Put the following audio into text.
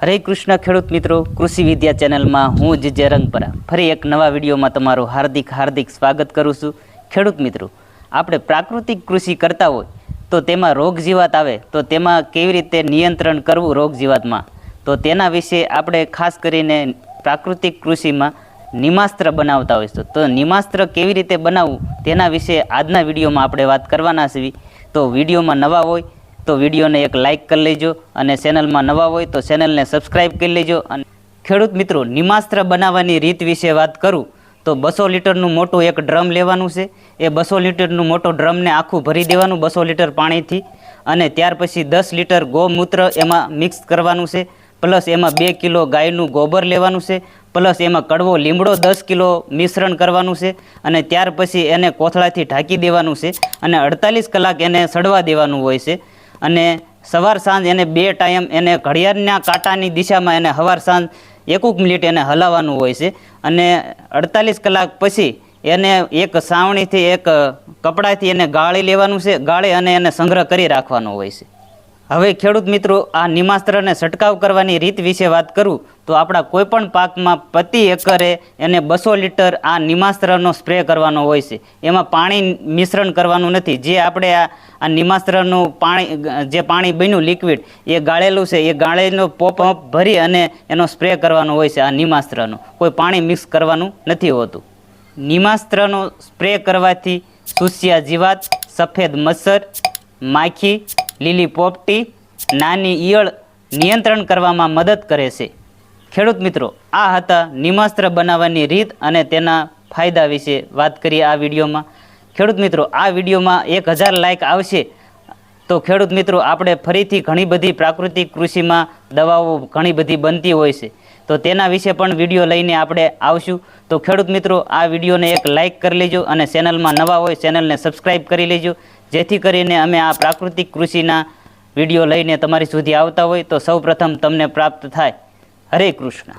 હરે કૃષ્ણ ખેડૂત મિત્રો, કૃષિ વિદ્યા ચેનલમાં હું જ રંગપરા. ફરી એક નવા વિડીયોમાં તમારું હાર્દિક હાર્દિક સ્વાગત કરું છું. ખેડૂત મિત્રો, આપણે પ્રાકૃતિક કૃષિ કરતા હોય તો તેમાં રોગ જીવાત આવે, તો તેમાં કેવી રીતે નિયંત્રણ કરવું રોગ જીવાતમાં? તો તેના વિશે આપણે ખાસ કરીને પ્રાકૃતિક કૃષિમાં નિમાસ્ત્ર બનાવતા હોઈશું. તો નિમાસ્ત્ર કેવી રીતે બનાવવું તેના વિશે આજના વિડીયોમાં આપણે વાત કરવાના છીએ. તો વિડીયોમાં નવા હોય તો વિડીયોને એક લાઇક કરી લેજો અને ચેનલમાં નવા હોય તો ચેનલને સબસ્ક્રાઈબ કરી લેજો અને ખેડૂત મિત્રો, નિમાસ્ત્ર બનાવવાની રીત વિશે વાત કરું તો બસો લીટરનું મોટું એક ડ્રમ લેવાનું છે. એ બસો લીટરનું મોટો ડ્રમને આખું ભરી દેવાનું બસો લીટર પાણીથી અને ત્યાર પછી દસ લીટર ગૌમૂત્ર એમાં મિક્સ કરવાનું છે. પ્લસ એમાં બે કિલો ગાયનું ગોબર લેવાનું છે. પ્લસ એમાં કડવો લીમડો દસ કિલો મિશ્રણ કરવાનું છે અને ત્યાર પછી એને કોથળાથી ઢાંકી દેવાનું છે અને અડતાલીસ કલાક એને સડવા દેવાનું હોય છે. અને સવાર સાંજ એને બે ટાઈમ એને ઘડિયાળના કાંટાની દિશામાં એને સવાર સાંજ એકુક મિનિટ એને હલાવવાનું હોય છે. અને અડતાલીસ કલાક પછી એને એક સાવણીથી એક કપડાથી એને ગાળી લેવાનું છે. ગાળી અને એને સંગ્રહ કરી રાખવાનો હોય છે. હવે ખેડૂત મિત્રો, આ નિમાસ્ત્રને છંટકાવ કરવાની રીત વિશે વાત કરું, તો આપણા કોઈપણ પાકમાં પ્રતિ એકરે એને બસો લીટર આ નિમાસ્ત્રનો સ્પ્રે કરવાનો હોય છે. એમાં પાણી મિશ્રણ કરવાનું નથી. જે આપણે આ આ નિમાસ્ત્રનું પાણી, જે પાણી બન્યું લિક્વિડ, એ ગાળેલું છે. એ ગાળેલો પોપ ભરી અને એનો સ્પ્રે કરવાનો હોય છે આ નિમાસ્ત્રનો. કોઈ પાણી મિક્સ કરવાનું નથી હોતું. નિમાસ્ત્રનો સ્પ્રે કરવાથી સુસ્યા જીવાત, સફેદ મચ્છર, માખી લીલી પોપટી, નાની ઈયળ નિયંત્રણ કરવામાં મદદ કરે છે. ખેડૂત મિત્રો, આ હતા નિમાસ્ત્ર બનાવવાની રીત અને તેના ફાયદા વિશે વાત કરીએ આ વિડીયોમાં. ખેડૂત મિત્રો, આ વિડીયોમાં એક હજાર લાઇક આવશે. તો ખેડૂત મિત્રો, આપણે ફરીથી ઘણી બધી પ્રાકૃતિક કૃષિમાં દવાઓ ઘણી બધી બનતી હોય છે. તો તેના વિશે પણ વીડિયો લઈને આપણે આવશું. તો ખેડૂત મિત્રો, આ વિડીયોને એક લાઇક કરી લેજો અને ચેનલમાં નવા હોય ચેનલને સબસ્ક્રાઈબ કરી લેજો. જેથી કરીને અમે આ પ્રાકૃતિક કૃષિના વીડિયો લઈને તમારી સુધી આવતા હોય તો સૌપ્રથમ તમને પ્રાપ્ત થાય હરે કૃષ્ણ.